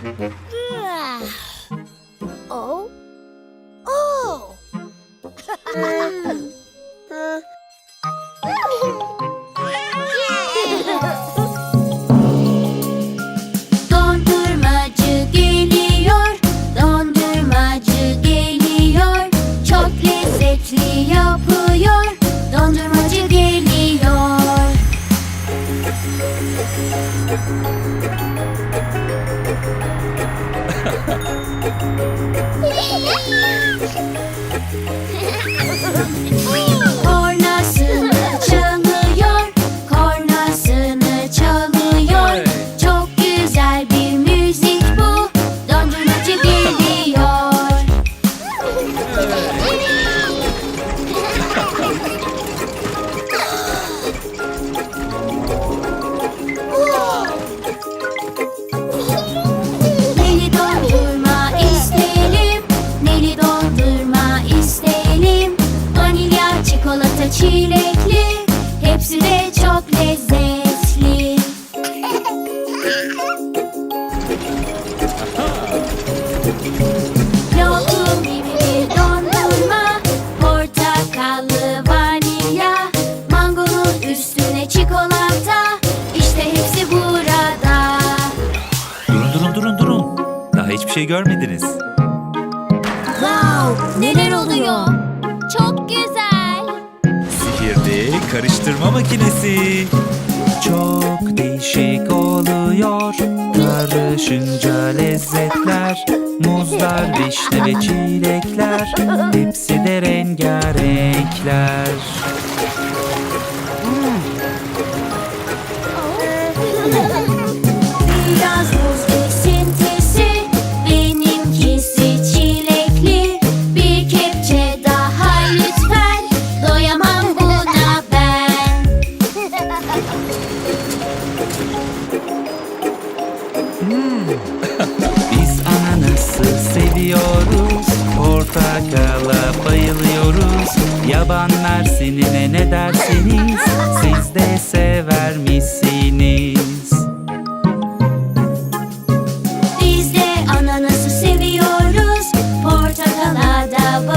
Oh. Oh. Uh, uh, uh. Lokum gibi bir dondurma, portakallı vanilya, mangonun üstüne çikolata, işte hepsi burada. Durun durun durun durun. Daha hiçbir şey görmediniz. Wow, neler oluyor? Çok güzel. Sihirli karıştırma makinesi. Çok değişik oluyor. Karışınca lezzetler. Muzlar, vişne ve çilekler. Hepsi de rengarenkler. portakala bayılıyoruz Yaban mersinine ne dersiniz? Siz de sever misiniz? Biz de ananası seviyoruz Portakala da